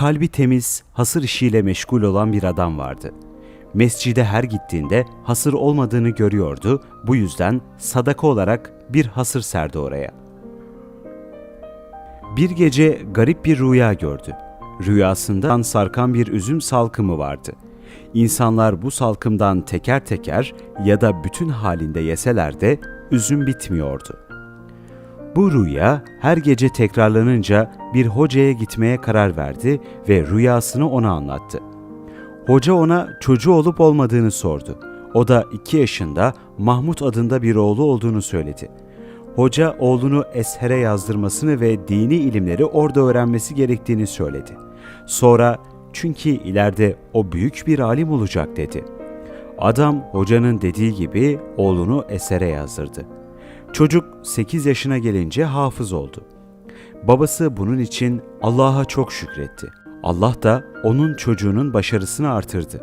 Kalbi temiz, hasır işiyle meşgul olan bir adam vardı. Mescide her gittiğinde hasır olmadığını görüyordu. Bu yüzden sadaka olarak bir hasır serdi oraya. Bir gece garip bir rüya gördü. Rüyasında sarkan bir üzüm salkımı vardı. İnsanlar bu salkımdan teker teker ya da bütün halinde yeseler de üzüm bitmiyordu. Bu rüya her gece tekrarlanınca bir hocaya gitmeye karar verdi ve rüyasını ona anlattı. Hoca ona çocuğu olup olmadığını sordu. O da iki yaşında Mahmut adında bir oğlu olduğunu söyledi. Hoca oğlunu Esher'e yazdırmasını ve dini ilimleri orada öğrenmesi gerektiğini söyledi. Sonra çünkü ileride o büyük bir alim olacak dedi. Adam hocanın dediği gibi oğlunu Eser'e yazdırdı. Çocuk 8 yaşına gelince hafız oldu. Babası bunun için Allah'a çok şükretti. Allah da onun çocuğunun başarısını artırdı.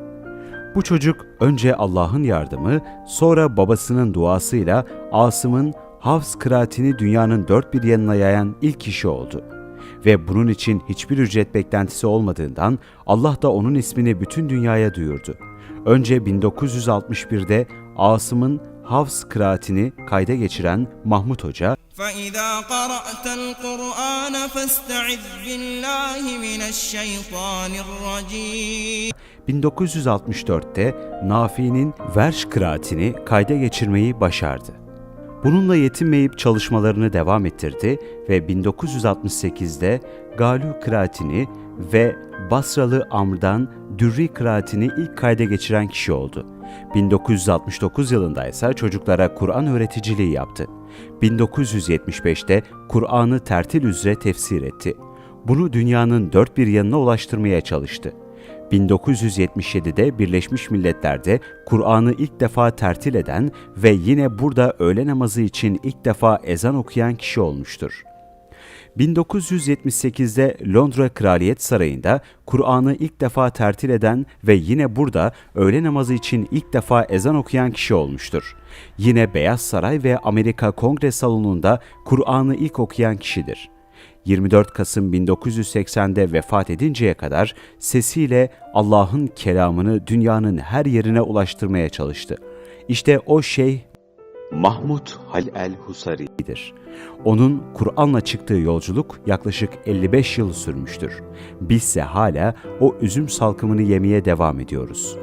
Bu çocuk önce Allah'ın yardımı, sonra babasının duasıyla Asım'ın Hafs kıraatini dünyanın dört bir yanına yayan ilk kişi oldu. Ve bunun için hiçbir ücret beklentisi olmadığından Allah da onun ismini bütün dünyaya duyurdu. Önce 1961'de Asım'ın Hafs kıraatini kayda geçiren Mahmut Hoca, فإذا قرأت القرآن فاستعذ بالله من الشيطان الرجيم 1964'te Nafi'nin Verş kıraatini kayda geçirmeyi başardı. Bununla yetinmeyip çalışmalarını devam ettirdi ve 1968'de Galu kıraatini ve Basralı Amr'dan Dürri kıraatini ilk kayda geçiren kişi oldu. 1969 yılında ise çocuklara Kur'an öğreticiliği yaptı. 1975'te Kur'an'ı tertil üzere tefsir etti. Bunu dünyanın dört bir yanına ulaştırmaya çalıştı. 1977'de Birleşmiş Milletler'de Kur'an'ı ilk defa tertil eden ve yine burada öğle namazı için ilk defa ezan okuyan kişi olmuştur. 1978'de Londra Kraliyet Sarayı'nda Kur'an'ı ilk defa tertil eden ve yine burada öğle namazı için ilk defa ezan okuyan kişi olmuştur. Yine Beyaz Saray ve Amerika Kongre Salonu'nda Kur'an'ı ilk okuyan kişidir. 24 Kasım 1980'de vefat edinceye kadar sesiyle Allah'ın kelamını dünyanın her yerine ulaştırmaya çalıştı. İşte o şey Mahmud Hal el Husari'dir. Onun Kur'an'la çıktığı yolculuk yaklaşık 55 yıl sürmüştür. Bizse hala o üzüm salkımını yemeye devam ediyoruz.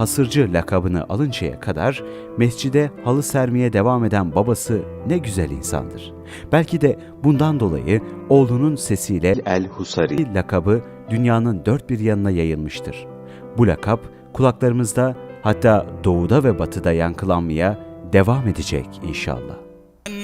Hasırcı lakabını alıncaya kadar mescide halı sermeye devam eden babası ne güzel insandır. Belki de bundan dolayı oğlunun sesiyle El Husari lakabı dünyanın dört bir yanına yayılmıştır. Bu lakap kulaklarımızda hatta doğuda ve batıda yankılanmaya devam edecek inşallah.